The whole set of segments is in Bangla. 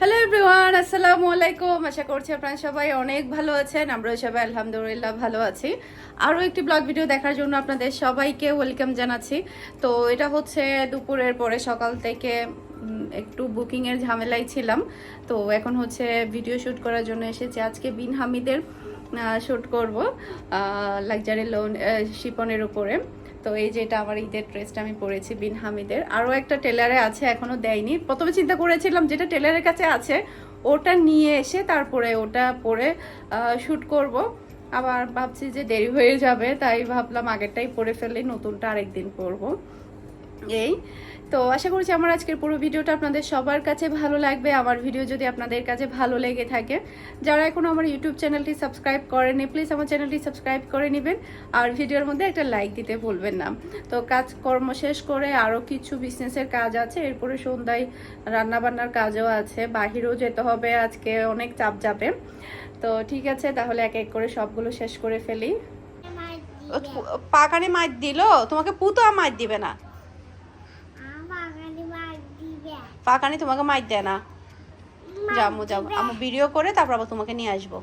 হ্যালো এভরিওয়ান আসসালামু আলাইকুম আশা করছি আপনারা সবাই অনেক ভালো আছেন। আমরাও সবাই আলহামদুলিল্লাহ ভালো আছি। আরও একটি ব্লগ ভিডিও দেখার জন্য আপনাদের সবাইকে ওয়েলকাম জানাচ্ছি। তো এটা হচ্ছে দুপুরের পরে সকাল থেকে একটু বুকিংয়ের ঝামেলায় ছিলাম। তো এখন হচ্ছে ভিডিও শ্যুট করার জন্য এসেছি। আজকে বিন হামিদের শ্যুট করব লাক্সারি লোন শিপনের উপরে। তো এই যে এটা আমার ঈদের ড্রেসটা আমি পরেছি বিন হামিদের। আরও একটা টেলারে আছে এখনও দেয়নি। প্রথমে চিন্তা করেছিলাম যেটা টেলারের কাছে আছে, ওটা নিয়ে এসে তারপরে ওটা পরে শ্যুট করব। আবার ভাবছি যে দেরি হয়ে যাবে, তাই ভাবলাম আগেরটাই পরে ফেললে নতুনটা আরেকদিন পরবো। এই তো আশা করছি আমার আজকের পুরো ভিডিওটা আপনাদের সবার কাছে ভালো লাগবে। আমার ভিডিও যদি আপনাদের কাছে ভালো লেগে থাকে যারা এখনও আমার ইউটিউব চ্যানেলটি সাবস্ক্রাইব করেনি প্লিজ আমার চ্যানেলটি সাবস্ক্রাইব করে নেবেন আর ভিডিওর মধ্যে একটা লাইক দিতে ভুলবেন না। তো কাজকর্ম শেষ করে আরও কিছু বিজনেসের কাজ আছে এরপরে সন্ধ্যায় রান্নাবান্নার কাজও আছে বাহিরেও যেতে হবে আজকে অনেক চাপ যাবে। তো ঠিক আছে তাহলে এক এক করে সবগুলো শেষ করে ফেলি। পাকানে মাছ দিল? তোমাকে পুতো মাছ দিবে না? পাকানি তোমাকে মাইর দেয় না। যাও আমু যাও আমু ভিডিও করে তারপর আবার তোমাকে নিয়ে আসব।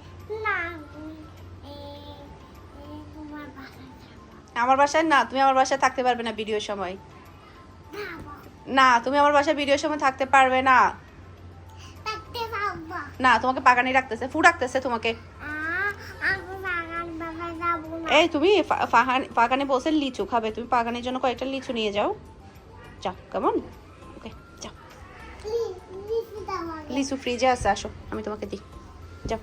আমার বাসায় না তুমি আমার বাসায় থাকতে পারবে না ভিডিওর সময়। না তুমি আমার বাসায় ভিডিওর সময় থাকতে পারবে না। না তোমাকে পাকানি রাখতেছে ফু রাখতেছে তোমাকে। এই তুমি পাকানি বলছে লিচু খাবে। তুমি পাকানির জন্য কয়েকটা লিচু নিয়ে যাও। যাও কেমন ওকে যাও লিচু ফ্রিজে আছে আসো আমি তোমাকে দিই। যাও।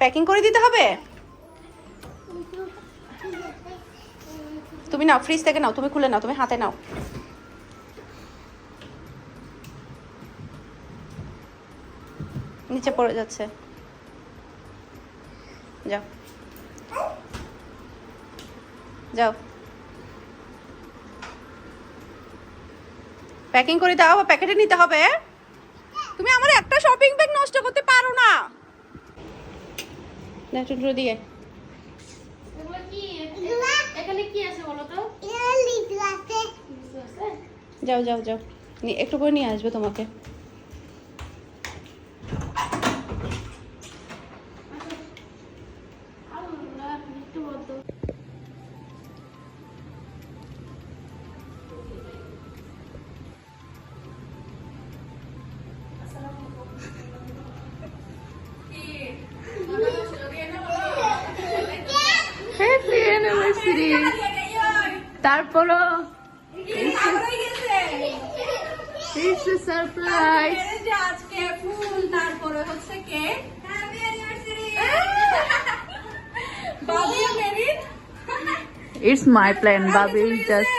প্যাকিং করে দিতে হবে? তুমি নাও ফ্রিজ থেকে নাও তুমি খুলে নাও তুমি হাতে নাও। নিচে পড়ে যাচ্ছে। যাও। যাও। প্যাকিং করে দাও বা প্যাকেটে নিতে হবে তুমি আমার একটা শপিং ব্যাগ নষ্ট করতে পারো না না টুকরো দিয়ে। এখানে কি আছে বলো তো? যাও যাও যাও। একটু করে নিয়ে আসবে তোমাকে। তারপরও সারপ্রাইজ আজকে ফুল তারপরে হচ্ছে কেক। হ্যাপি অ্যানিভার্সারি বাবু married it's my plan Babi just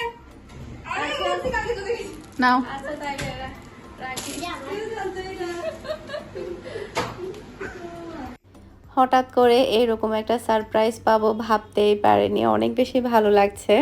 now. আচ্ছা তাই রাখি। হঠাৎ করে এরকম একটা সারপ্রাইজ পাবো ভাবতেই পারিনি। অনেক বেশি ভালো লাগছে।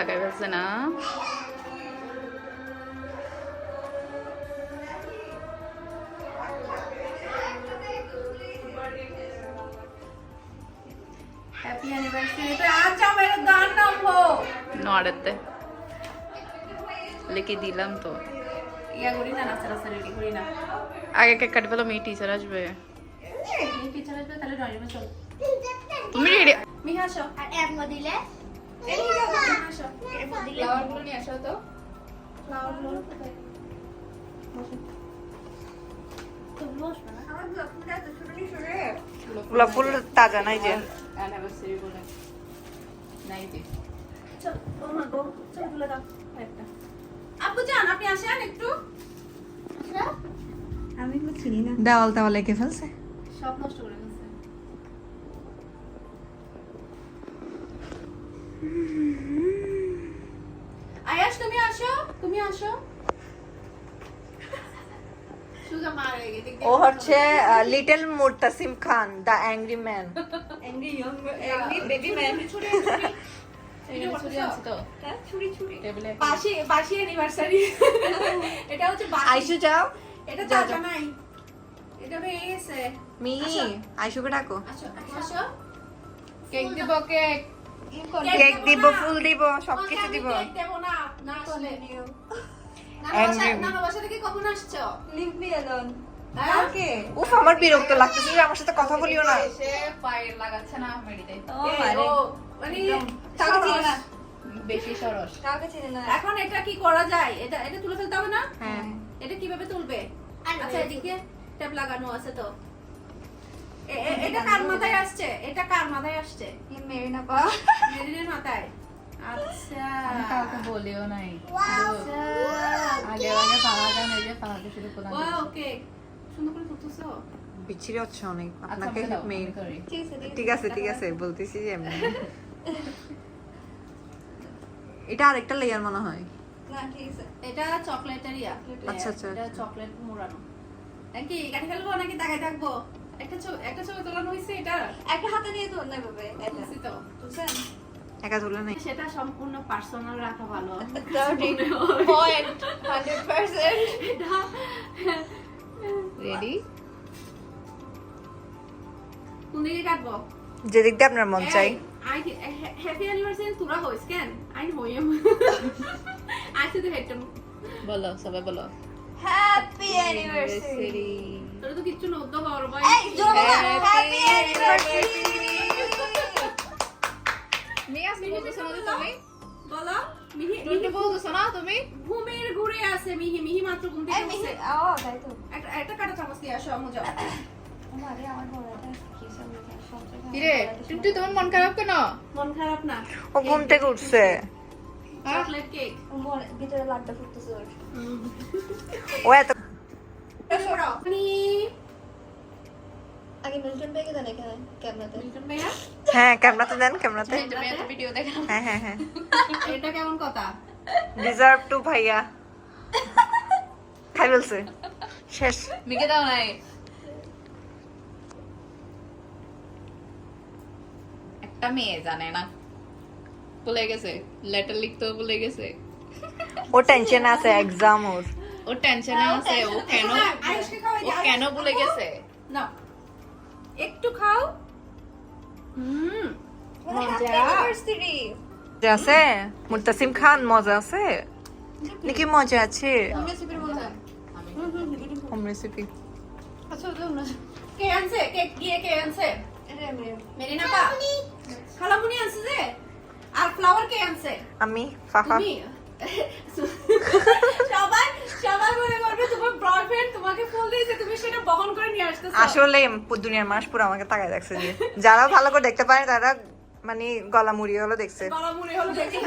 লাগাই ফেলছে না হ্যাপি অ্যানিভার্সারি তো আজ আমার গান নামবো নড়াতে লিখে দিলাম তো ইয়া করি না নাস্তা নাস্তা রেডি করি না আগে কেক কাটি পেলাম এই টিচার আসবে টিচার আসবে তাহলে ড্রয়িং চল তুমি রেডি মিহা আসো আর এক দিলে এদিকে যাও, মিহা আসো দিলে ফ্লাওয়ারগুলো নিয়ে আসো তো ফ্লাওয়ার কোথায় বসো তো বসবে না। আমার ব্লগটা তো শুরু নি শুরু গোলাপ ফুল তাজা নাই যে দেওয়াল দেওয়াল এঁকে ফেলছে। সব নষ্ট করে আয়াস তুমি আসো তুমি আসো। ও হচ্ছে little Murtasim Khan the angry man angry young angry baby আইসুকে ডাকো। কেক দিব কেক। কেক দিব ফুল দিব সবকিছু দিব। কেক দেবো না না আসলে। Angry. নানা বাসা থেকে কখন আসছো? লিভ মি অ্যালোন হ্যাঁ? উফ আমার বিরক্ত লাগতেছে আমার সাথে কথা বলিও না। লাগাচ্ছে না মানে মানে বেশি সরস। এখন এটা কি করা যায়? এটা এটা তুলে ফেলতে হবে না? হ্যাঁ। এটা কীভাবে তুলবে? আচ্ছা এদিকে ট্যাপ লাগানো আছে তো। এটা কার মাথায় আসছে? এটা কার মাথায় আসছে? মেরে না পা। মেরিনের মাথায়? আচ্ছা। কাউকে বলিও নাই। আগে আগে পাহাড় এই যে পাহাড়ে শুধু প্রধান ওকে সুন্দর করে তুলতেছো? বিচ্ছিরি হচ্ছে অনেক। আপনাকে আমাকে দাও, মেয়ে আমি করি। ঠিক আছে ঠিক আছে বলতেছি যে এমনি। এটা আরেকটা লেয়ার মনে হয়। না ঠিক আছে। এটা চকলেটের ইয়া আচ্ছা, আচ্ছা, এটা। চকলেট মোড়ানো। নাকি গাড়ি ফেলব নাকি তাকাই থাকব? একটা ছবি একটা ছবি তোলানো হয়েছে এটা? একটা হাতে নিয়ে ধর না ভাবে এটা বুঝছেন? একা তুলে নেই। সেটা সম্পূর্ণ পার্সোনাল রাখা ভালো। তাও ঠিক পয়েন্ট 100% এটা রেডি কোন দিকে কাটবো? যেদিক দিয়ে আপনার মন চাই। হ্যাপি অ্যানিভার্সারি তোরা হইস কেন? আইন হইম আইসে তো হেটম বলো সবাই বলো। হ্যাপি অ্যানিভার্সারি তোরা তো কিচ্ছু ভাই এই জোরে হ্যাপি অ্যানিভার্সারি মিয়াস যে তুমি বলো মিহি বলতেছো না তুমি। ঘুমের ঘুরে আছে মিহি মিহি মাত্র ঘুম থেকে উঠছে। ও তাই তো। একটা একটা কাটা চামচ দিয়ে আসো আমু যাও। আমারে আমার বড়টা কি সব সব জায়গায় কিরে টুনটু তোমার মন খারাপ কেন? মন খারাপ না। ও ঘুম থেকে উঠছে। চকলেট কেক ভিতরে লাড্ডু ফুটতেছে ওর ও এত আগে মিল্টন পেকে দেন এখানে ক্যামেরাতে মিল্টন ভাইয়া হ্যাঁ ক্যামেরাতে দেন ক্যামেরাতে ভিডিও দেখো হ্যাঁ হ্যাঁ হ্যাঁ এটা কেমন কথা ডিজার্ভ টু ভাইয়া খাই বলছে শেষ মিকে দাও নাই একটা মেয়ে জানে না ভুলে গেছে। লেটার লিখতেও ভুলে গেছে। ও টেনশন আছে এক্সাম ওর। ও টেনশনে আছে ও কেন ও কেন ভুলে গেছে? না। একটু খাও। হুম মজা। আছে? মুতাসিম খান মজা আছে? নাকি মজা আছে? হোম রেসিপি আচ্ছা কে আনছে? কে গিয়ে কে আনছে? মেরিনা পা খালামুনি আনছে যে? আর ফ্লাওয়ার কে আনছে? আমি ফাফা। সবাই সবাই মনে করবে তোমার বয়ফ্রেন্ড তোমাকে ফুল দিয়েছে তুমি সেটা বহন করে নিয়ে আসতেছো। আসলে দুনিয়ার মানুষ পুরো আমাকে তাকায় দেখছে যে যারা ভালো করে দেখতে পারে তারা মানে গলা মুড়িয়ে হলো দেখছে। গলা মুড়ে হলো দেখে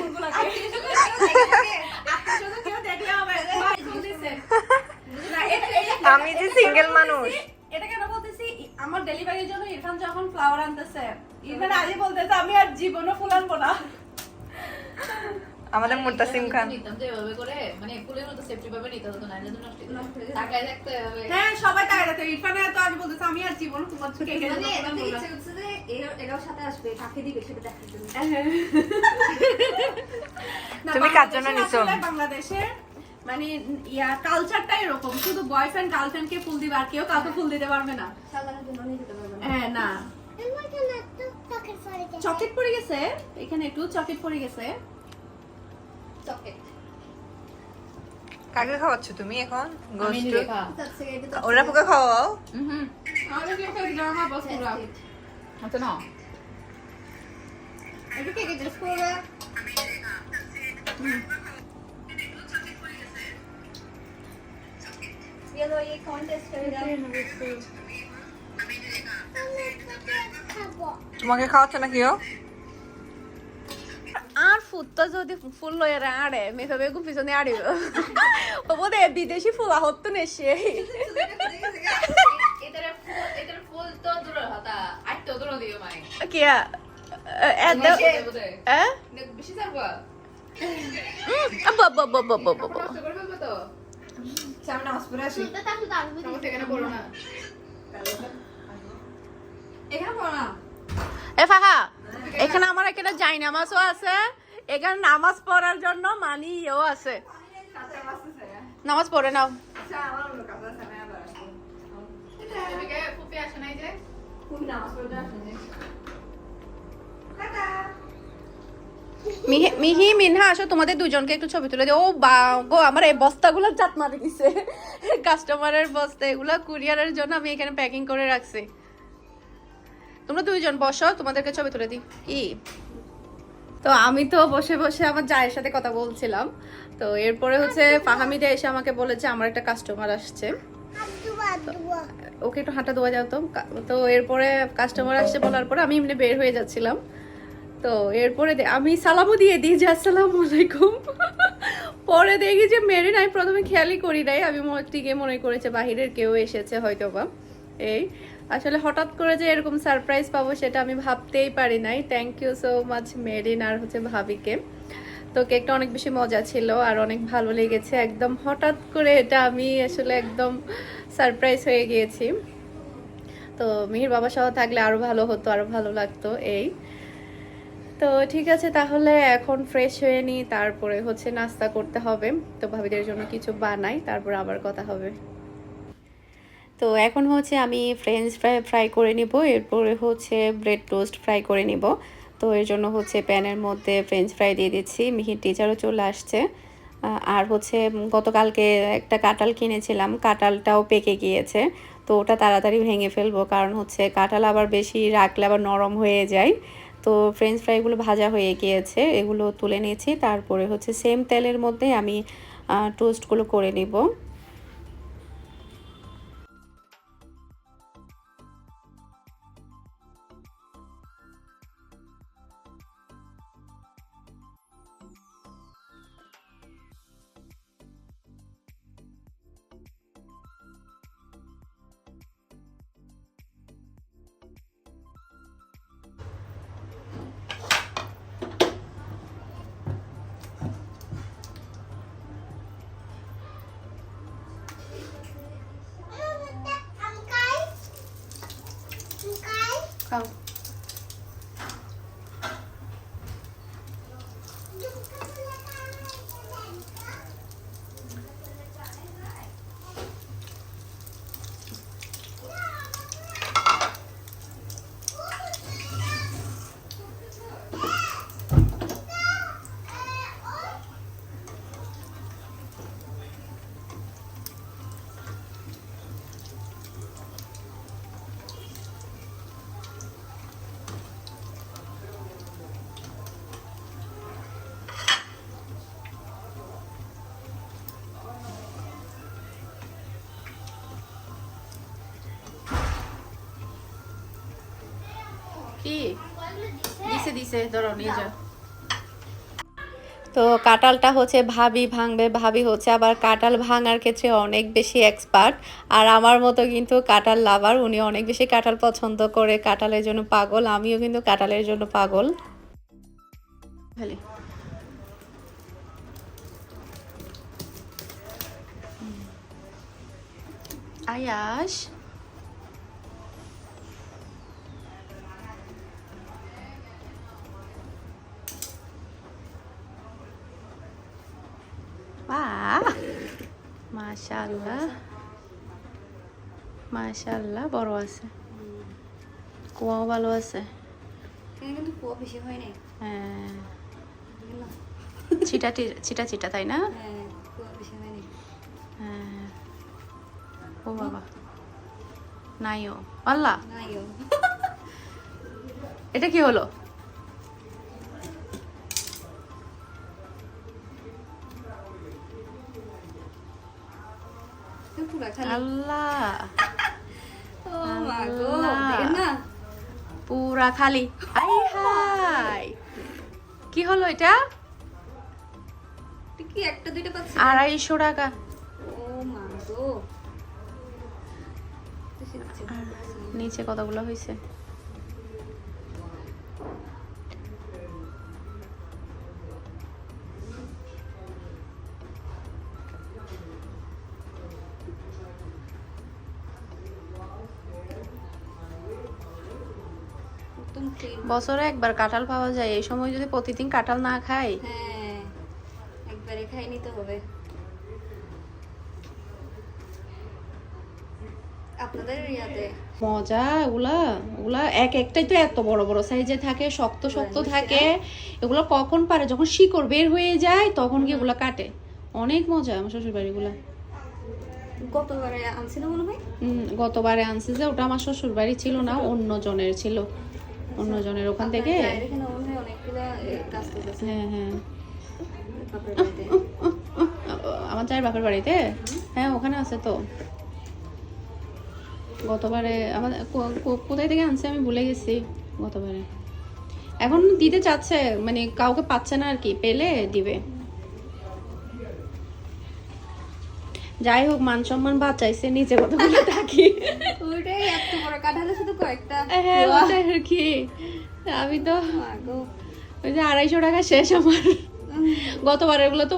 আমি যে সিঙ্গেল মানুষ। এটা কেন বলতেছি আমার ডেলিভারির জন্য ইরফান যখন ফ্লাওয়ার আনতেছে বলতেছে আমি আর জীবনও ফুল আনব না। আমাদের খান। হয়ে। তাকায় ইরফান তো আজ বলতেছে আমি আর জীবন তোমার ছুটে তুমি কার জন্য নিছো? বাংলাদেশে মানে ইয়া কালচারটা এরকম। শুধু বয়ফ্রেন্ড গার্লফ্রেন্ড কে ফুল দিবে আর কেউ কাউকে ফুল দিতে পারবে না। হ্যাঁ না। চকলেট পড়ে গেছে এখানে একটু চকলেট পড়ে গেছে চকলেট কাকে খাওয়াচ্ছ তুমি এখন আমি গোস্ত রেখা তাচ্ছে এটা তো ওরা পুকে খাওয়াও হুম আমি কি একটা ড্রামা বস পুরো আচ্ছা না এটা কে কে ড্রেস করবে चलो ये कॉन्टेस्ट करेगा তোমাকে খাওয়াচ্ছ নাকি ও? আর ফুট যদি ফুল লয়ে আড়ে মেফে বেগু পিছনে আড়িব। বোধ বিদেশি ফুল হতা কিয়া? সামনে হসপিটাল আসি এখানে পড়ো না এখানে পড়ো না। এ এখানে আমার এখানে যাই নামাজও আছে, এখানে নামাজ পড়ার জন্য মানি ইয়েও আছে। নামাজ পড়ে নাও। মিহি- মিনহা, আসো, তোমাদের দুজনকে একটু ছবি তুলে দিও ও বা, গো, আমার এই বস্তাগুলো চাট মারে দিছে। কাস্টমারের বস্তা, এগুলো কুরিয়ারের জন্য আমি এখানে প্যাকিং করে রাখছি। তোমরা দুইজন বসো তোমাদেরকে ছবি তুলে দিই। কি? তো আমি তো বসে বসে আমার জায়ের সাথে কথা বলছিলাম। তো এরপরে হচ্ছে ফাহামিদা এসে আমাকে বলেছে, আমার একটা কাস্টমার আসছে। ওকে একটু হাঁটা দেওয়া যাও তো। তো এরপরে কাস্টমার আসছে বলার পরে আমি এমনি বের হয়ে যাচ্ছিলাম। তো এরপরে আমি সালামও দিয়ে দিই যে, আসসালামু আলাইকুম। পরে দেখি যে মেরিন, আমি প্রথমে খেয়ালই করি নাই। আমি টিকে মনে করেছে, বাহিরের কেউ এসেছে হয়তো বা এই আসলে হঠাৎ করে যে এরকম সারপ্রাইজ পাবো সেটা আমি ভাবতেই পারি নাই। Thank you so much Merin আর হচ্ছে ভাবিকে। তো কেকটা অনেক বেশি মজা ছিল আর অনেক ভালো লেগেছে। একদম হঠাৎ করে এটা আমি আসলে একদম সারপ্রাইজ হয়ে গিয়েছি। তো মিহির বাবা সহ থাকলে আরও ভালো হতো, আরও ভালো লাগতো এই। তো ঠিক আছে, তাহলে এখন ফ্রেশ হয়ে নিই, তারপরে হচ্ছে নাস্তা করতে হবে। তো ভাবিদের জন্য কিছু বানাই, তারপর আবার কথা হবে। তো এখন হচ্ছে আমি ফ্রেঞ্চ ফ্রাই ফ্রাই করে নিব, এরপরে হচ্ছে ব্রেড টোস্ট ফ্রাই করে নিব। তো এর জন্য হচ্ছে প্যানের মধ্যে ফ্রেঞ্চ ফ্রাই দিয়ে দিচ্ছি, মিহির টিচারও চলে আসছে। আর হচ্ছে গতকালকে একটা কাঁঠাল কিনেছিলাম, কাঁঠালটাও পেকে গিয়েছে। তো ওটা তাড়াতাড়ি ভেঙে ফেলব, কারণ হচ্ছে কাঁঠাল আবার বেশি রাখলে আবার নরম হয়ে যায়। তো ফ্রেঞ্চ ফ্রাইগুলো ভাজা হয়ে গিয়েছে, এগুলো তুলে নিয়েছি। তারপরে হচ্ছে সেম তেলের মধ্যে আমি টোস্টগুলো করে নিব। দিছে ধরো নিয়ে যাও। তো কাঁঠালটা হচ্ছে ভাবি ভাঙবে ভাবি হচ্ছে আবার কাঁঠাল ভাঙার ক্ষেত্রে অনেক বেশি এক্সপার্ট আর আমার মতো কিন্তু কাঁঠাল লাভার উনি অনেক বেশি কাঁঠাল পছন্দ করে। কাঁঠালের জন্য পাগল আমিও কিন্তু কাঁঠালের জন্য পাগল। আয়াস? মাশাআল্লাহ। মাশাআল্লাহ বড় আছে। কুয়াও ভালো আছে। কিন্তু কুয়া বেশি হয় নাই। হ্যাঁ। চিটা টি- চিটা চিটা তাই না? হ্যাঁ হ্যাঁ। ও বাবা। নাইও। আল্লাহ। নাইও। এটা কি হলো? পুরা আল্লাহ ও মা গো আল্লাহ। দেখেন না পুরা খালি আই হাই কি হলো এটা কি একটা দুইটা পাচ্ছি আড়াইশো টাকা ও মা গো নিচে কতগুলো হয়েছে বছরে একবার কাঁঠাল পাওয়া যায়। এই সময় যদি প্রতিদিন কাঁঠাল না খাই? হ্যাঁ একবারে খাই নিতে হবে। আপনাদের ইয়াতে? মজা ওগুলা ওগুলা এক একটাই তো এত বড় বড় সাইজে থাকে শক্ত শক্ত থাকে। এগুলো কখন পারে? যখন শিকড় বের হয়ে যায় তখন কি এগুলো কাটে। অনেক মজা আমার শ্বশুর বাড়িগুলা গতবারে আনছিল মনে হয়? গতবারে আনছে যে ওটা আমার শ্বশুর বাড়ি ছিল না অন্য জনের ছিল। অন্য জনের ওখান থেকে হয় হ্যাঁ। আমার চায়ের বাপের বাড়িতে? হ্যাঁ ওখানে আছে তো। গতবারে আমার কোথায় থেকে আনছে আমি ভুলে গেছি গতবারে। এখন দিতে চাচ্ছে মানে কাউকে পাচ্ছে না আর কি পেলে দিবে। যাই হোক মান সম্মান বাঁচাইছে নিচে কতগুলো থাকি। ওইটাই এত বড় কাঁঠালে শুধু কয়েকটা হ্যাঁ ওটাই আর কি। আমি তো ওই যে আড়াইশো টাকা শেষ আমার। গতবার এগুলো তো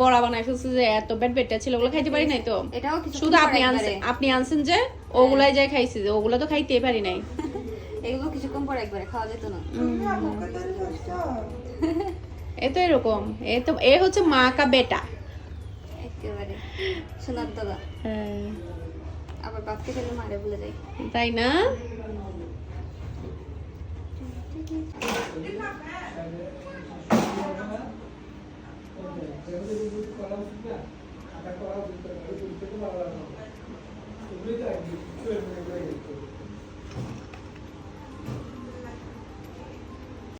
বড়া বানাই ফেলছে যে এত বেড বেডটা ছিল ওগুলো খাইতে পারি নাই তো। শুধু আপনি আনছেন আপনি আনছেন যে ওগুলাই যাই খাইছি যে ওগুলো তো খাইতে পারি নাই। এগুলো কিছুক্ষণ পর একবারে খাওয়া যেত না। এ তো এরকম। এ তো এ হচ্ছে মা কা বেটা। একেবারে। সোনার দাদা হ্যাঁ, আবার বাপকে খেলে মারে বলে যায় তাই না? Thank you.